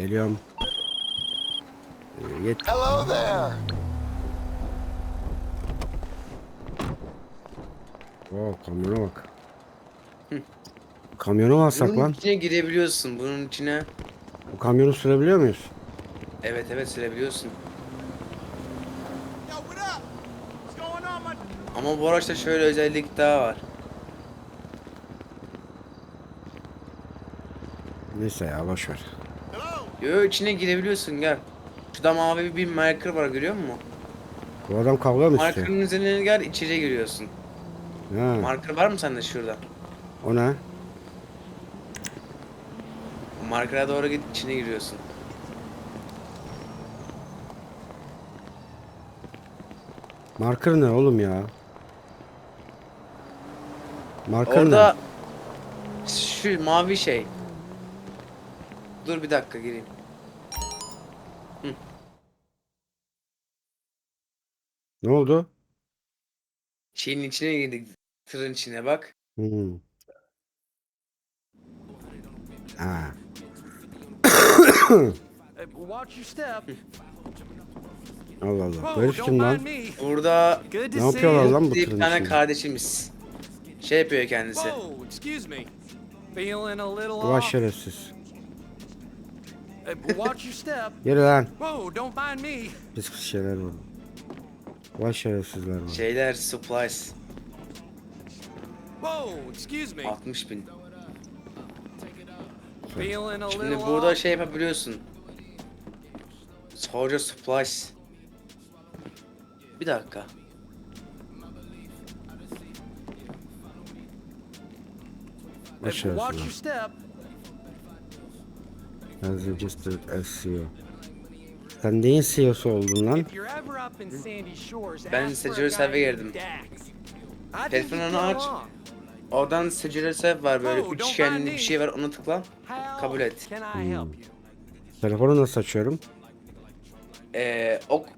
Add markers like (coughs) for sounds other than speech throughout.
Geliyorum. Ee, Git. Hello there. Oo kamyona bak. Kamyonu mu alsak Bunun lan? içine girebiliyorsun. Bunun içine Bu kamyonu sürebiliyor muyuz? evet evet sürebiliyorsun. Ama bu araçta şöyle özellik daha var. Neyse ya boş ver. Yo içine girebiliyorsun gel. Şurada mavi bir marker var görüyor musun? Bu adam kavga mı istiyor? Markerın üzerine gel içeri giriyorsun. Ha, Marker var mı sende şurada? o ne? Markera doğru git içine giriyorsun. Marker ne oğlum ya? Marker Orada şu mavi şey. Dur bir dakika gireyim. ne? Ne oldu? Şeyin içine girdik. Tırın içine bak. Hmm. Ha. Watch your (coughs) step. Allah Allah. Böyle don't kim lan? Burada Ne yapıyorlar lan bu bir tırın tane içinde? kardeşimiz. Şey yapıyor kendisi. Whoa, excuse me. Feeling a little Vay off. şerefsiz. Hey, watch your step. (laughs) Geri lan. Whoa, don't mind me. Pis pis şeyler var. Vay şerefsizler var. Şeyler supplies. Whoa, excuse me. 60 bin. Şimdi little burada şey yapabiliyorsun. Soldier supplies. Bir dakika. Vay As registered as CEO. Sen neyin CEO'su oldun lan? Ben Secure named girdim. Telefonunu aç. Oradan secure save var böyle mind bir şey var onu tıkla. Kabul et. You? Telefonu nasıl açıyorum? Ee, ok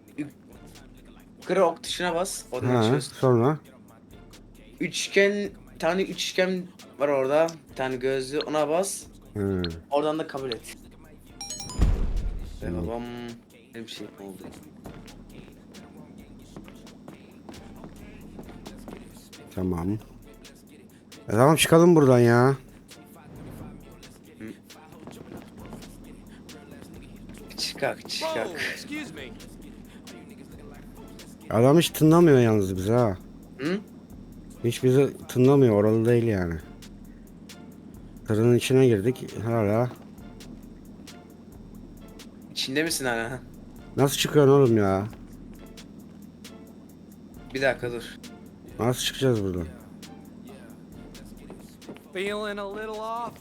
yukarı ok tuşuna bas. Oradan Ha, açıyorsun. sonra? Üçgen tane üçgen var orada. Bir tane gözlü ona bas. Hı. Oradan da kabul et. Ve babam şey oldu. Tamam. E tamam çıkalım buradan ya. Çıkak çıkak. Adam hiç tınlamıyor yalnız bize ha. Hı? Hiç bizi tınlamıyor oralı değil yani. Tırın içine girdik hala. İçinde misin hala? Nasıl çıkıyorsun oğlum ya? Bir dakika dur. Nasıl çıkacağız buradan? Feeling a little off.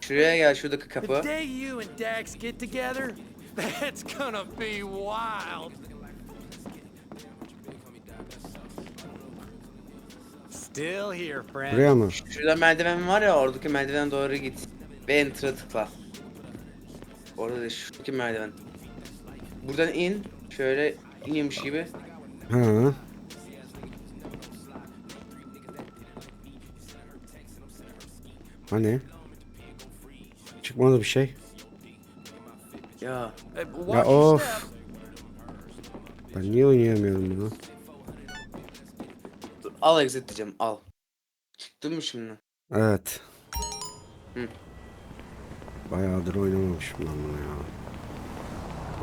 Şuraya gel şuradaki kapı. The day you and Dax get together, that's gonna be wild. Still here, friend. Buraya mı? Şurada merdiven var ya oradaki merdivene doğru git. Ve enter'a tıkla. Orada da şuradaki merdiven. Buradan in. Şöyle iniyormuş gibi. Ha. Hani? Çıkmadı bir şey. Ya Ya of. Ben niye oynayamıyorum bunu? dur, al exit diyeceğim al. Çıktı mı şimdi? Evet. Hı. Bayağıdır oynamamışım ben bunu ya.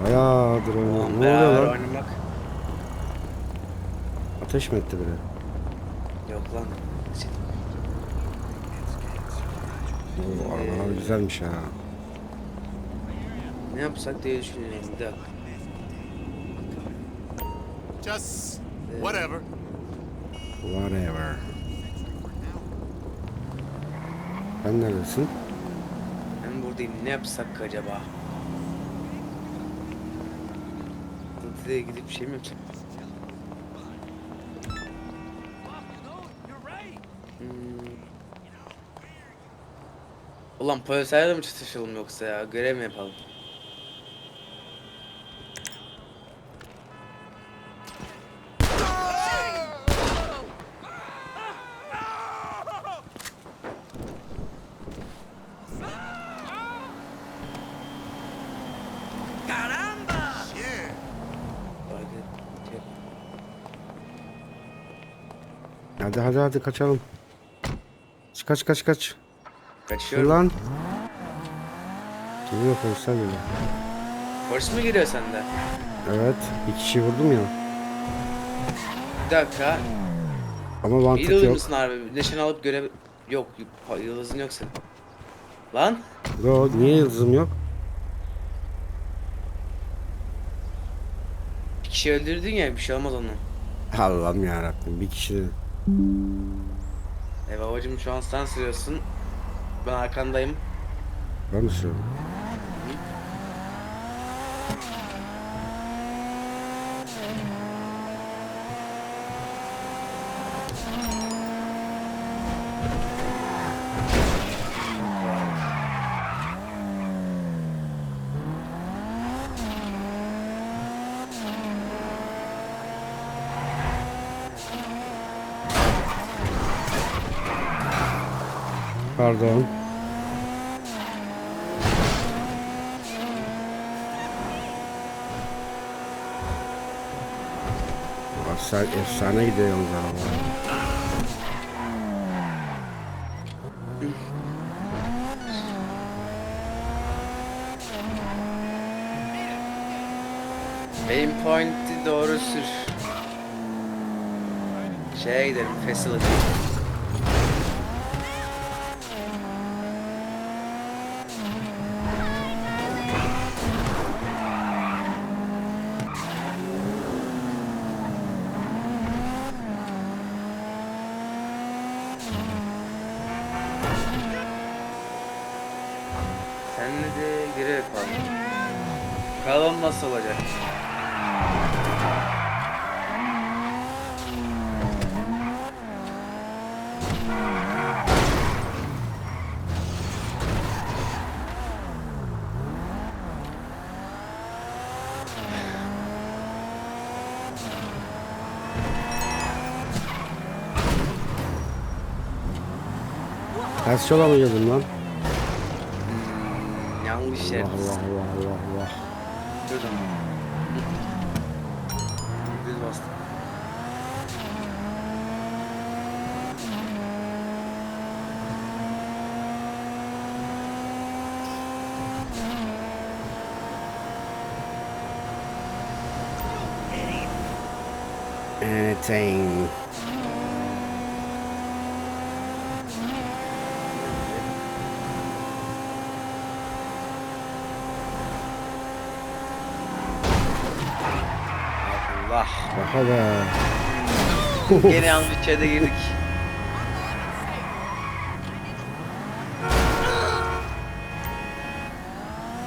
Bayağıdır oynamamışım. Ne oluyor lan? oynamak. Ateş mi etti biri? Yok lan. Oo, arabalar güzelmiş ha. Ne yapsak diye düşünüyorum bir dakika. Just whatever. Whatever. Ben neredesin? Buradayım ne yapsak acaba? Hızlıya gidip şey mi yapsak? Hmm. Ulan polislerle mi çatışalım yoksa ya? Görev mi yapalım? Hadi kaçalım. Kaç kaç kaç. Kaçıyorum. Ulan. Geliyor polisler geliyor. Polis mi geliyor sende? Evet. Bir kişi vurdum ya. Bir dakika. Ama İyi mantık de yok. musun abi? Neşen alıp görev... Yok. Yıldızın yok senin. Lan. Yo, niye yıldızım yok? Bir kişi öldürdün ya bir şey olmaz onun. Allah'ım yarabbim bir kişi. E babacım şu an sen sürüyorsun. Ben arkandayım. Ben mi söylüyorum? Pardon. Efsane, efsane gidiyor yalnız araba. Aim point'i doğru sür. Şeye gidelim, facility. Seninle de görev yapalım. Bakalım nasıl olacak. Ters yola mı girdin lan? Hmm, yanlış yer. Allah Allah Allah Allah Allah. Şuradan. Düz bastım. Anything. Allah. Baka be. Gene yanlış içeri girdik.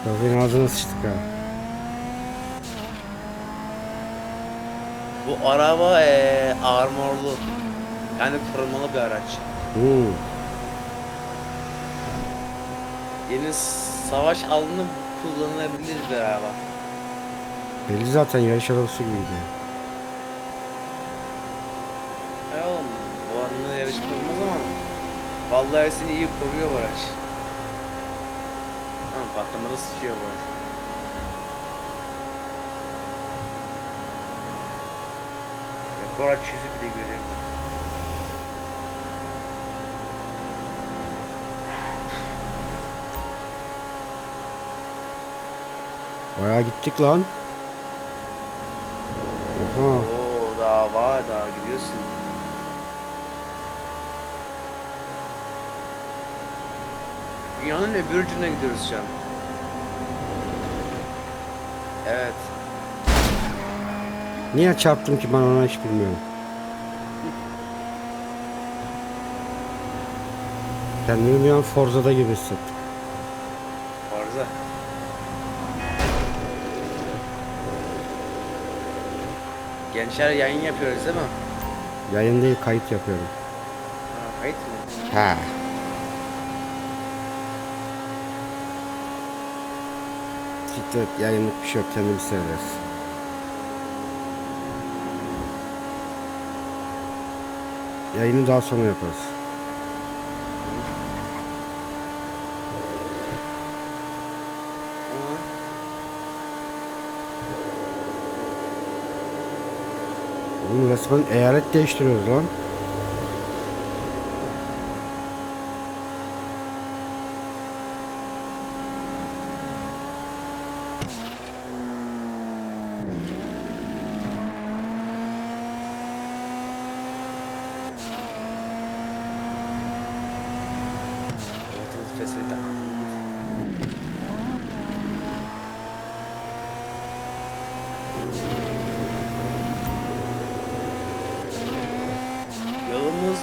Kafayı ağzına sıçtık ha. Bu araba eee armorlu. Yani korumalı bir araç. Hmm. Yeni savaş alanı kullanılabilir bir araba. Belli zaten yarış arabası gibiydi. Hay oğlum bu anında yarış kurulmaz ama Vallahi seni iyi koruyor bu araç. Tamam patlamada sıçıyor bu araç. Bu araç yüzü bile görüyorum. Bayağı gittik lan. Oha. Oo daha var daha gidiyorsun. Dünyanın öbür ucuna gidiyoruz şu an. Evet. Niye çarptım ki ben ona hiç bilmiyorum. Kendimi bir an Forza'da gibi hissettim. Forza. Gençler yayın yapıyoruz değil mi? Yayın değil kayıt yapıyorum. Ha, kayıt mı? Ha. Et, yayınlık bir şey yok kendimiz seyrederiz. Yayını daha sonra yaparız. Oğlum resmen eyalet değiştiriyoruz lan.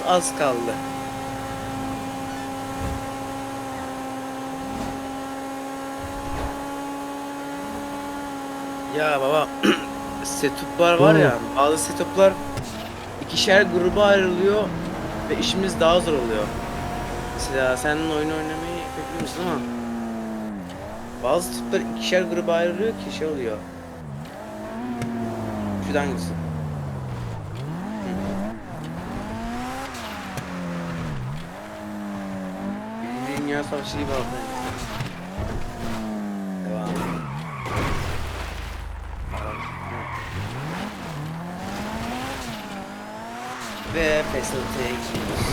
Az kaldı. Ya baba (clears throat) setuplar var ya bazı setuplar ikişer gruba ayrılıyor ve işimiz daha zor oluyor. Mesela sen oyun oynamayı pek bilmiyorsun ama bazı setuplar ikişer gruba ayrılıyor ki şey oluyor. Şu da hangisi? Bir Dünya savaşı gibi oldu. Devam. Ve Facility'ye gidiyoruz.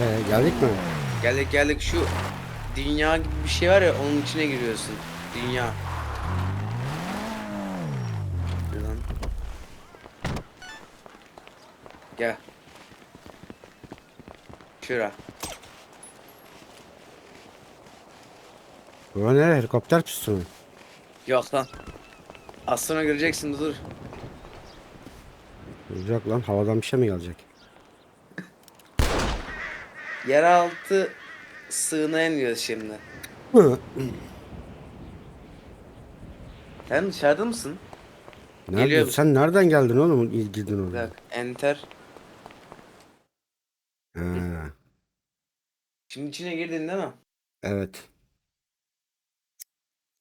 Ee, geldik mi? Geldik geldik şu dünya gibi bir şey var ya onun içine giriyorsun. Dünya. Buradan. Gel. Şura. Bu ne? Helikopter pisti mi? Yok lan. Az sonra göreceksin dur. Yok lan havadan bir şey mi gelecek? (laughs) Yeraltı sığınağa iniyoruz şimdi. Sen dışarıda mısın? Nerede? Geliyor. Sen nereden geldin oğlum? Girdin Bir oraya. dakika. Enter. Ha, Şimdi içine girdin değil mi? evet.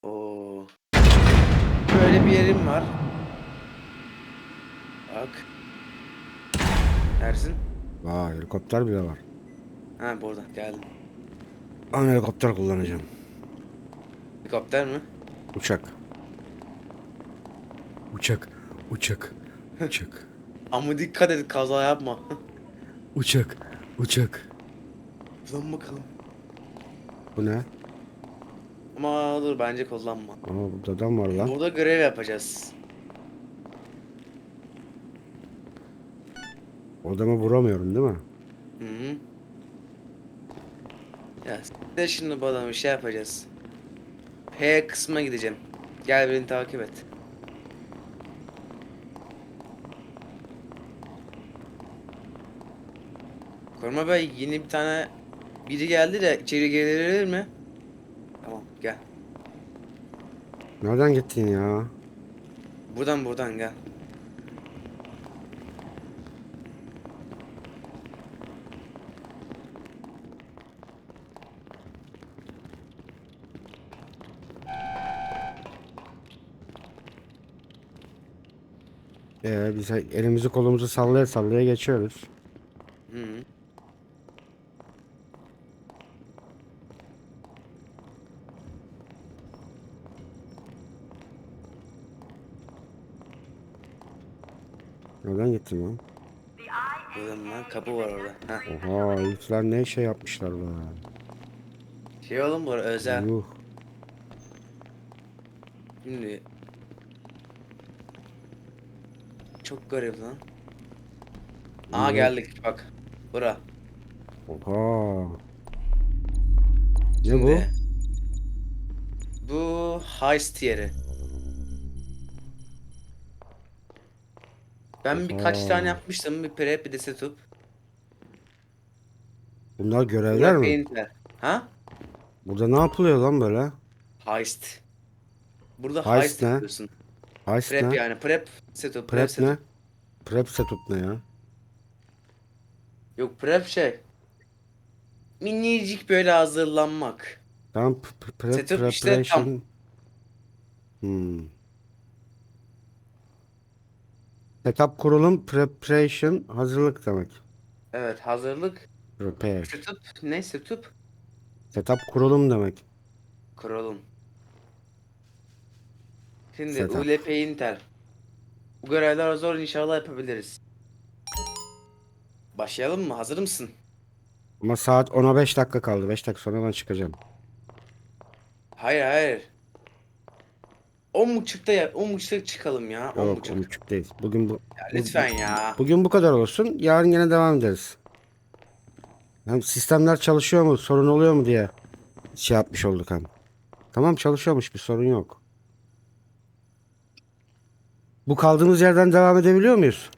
Oo. Böyle bir yerim var. Bak. Ersin. Vay helikopter bile var. Ha burada geldim. Ben helikopter kullanacağım. Helikopter mi? Uçak. Uçak. Uçak. Uçak. Ama dikkat et kaza yapma. (laughs) Uçak. Uçak. Buradan bakalım. Bu ne? Ama dur bence kullanma. Aa burada adam var lan. Burada görev yapacağız. O adamı vuramıyorum değil mi? Hı hı. Ya de şimdi bu adamı şey yapacağız. H kısmına gideceğim. Gel beni takip et. Koruma Bey yeni bir tane biri geldi de içeri gelebilir mi? Tamam gel. Nereden gittin ya? Buradan buradan gel. Ee, biz elimizi kolumuzu sallaya sallaya geçiyoruz. Hı -hı. Nereden gittin lan? Buradan lan kapı var orada. Heh. Oha herifler ne şey yapmışlar be. Şey oğlum bu özel. Yuh. Şimdi çok garip lan. Aa geldik bak. Bura. Oha. Ne bu? Şimdi, Bu heist yeri. Ben birkaç tane yapmıştım. Bir prep bir de setup. Bunlar görevler Bura mi? painter. Ha? Burada ne yapılıyor lan böyle? Heist. Burada Heist heist, ne? yapıyorsun. Heist Prep ne? yani prep setup. Prep setup. ne? Prep setup ne ya? Yok prep şey. Minicik böyle hazırlanmak. Tamam p- p- prep Setup işte tam. preparation. Hmm. Setup kurulum preparation hazırlık demek. Evet hazırlık. Prepare. Setup ne setup? Setup kurulum demek. Kuralım. Şimdi Setup. ULP Intel. Bu görevler zor inşallah yapabiliriz. Başlayalım mı? Hazır mısın? Ama saat 10'a 5 dakika kaldı. 5 dakika sonra ben çıkacağım. Hayır hayır. 10 buçukta ya 10 buçukta çıkalım ya. 10 Yok buçuk. 10 buçuk değil. Bugün bu Ya lütfen ya. bugün bu kadar olsun. Yarın yine devam ederiz. Hem sistemler çalışıyor mu, sorun oluyor mu diye şey yapmış olduk hem. Tamam çalışıyormuş bir sorun yok. Bu kaldığımız yerden devam edebiliyor muyuz?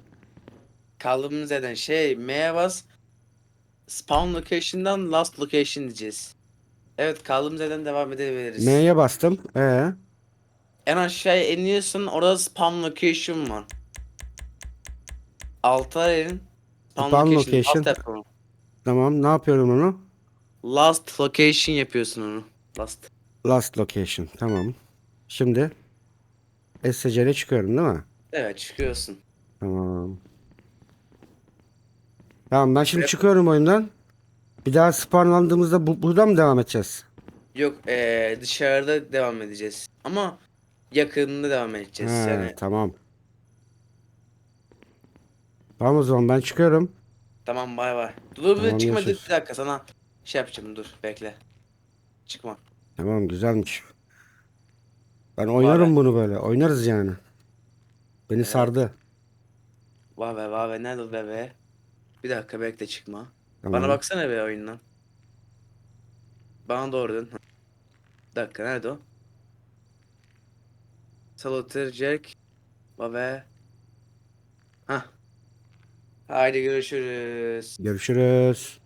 Kaldığımız yerden şey M'ye bas. Spawn location'dan last location diyeceğiz. Evet kaldığımız yerden devam edebiliriz. M'ye bastım. Ee, En aşağıya iniyorsun orada spawn location var. Alta erin. Spawn alt location. onu. tamam ne yapıyorum onu? Last location yapıyorsun onu. Last. Last location. Tamam. Şimdi SCC'ye çıkıyorum değil mi? Evet çıkıyorsun. Tamam. Tamam ben şimdi çıkıyorum oyundan. Bir daha spawnlandığımızda bu, buradan mı devam edeceğiz? Yok eee dışarıda devam edeceğiz. Ama yakınında devam edeceğiz. He, Yani tamam. Tamam o zaman ben çıkıyorum. tamam bay bay. Dur bir Tamam, çıkma dur bir dakika sana şey yapacağım dur bekle. Çıkma. Tamam güzelmiş. Ben oynarım bunu böyle. Oynarız yani. Beni sardı. Vay be vay be nerede o bebe? Bir dakika bekle çıkma. Tamam. Bana baksana be oyundan. Bana doğru dön. Bir dakika nerede o? Jack. Baba. Hah. Haydi görüşürüz. Görüşürüz.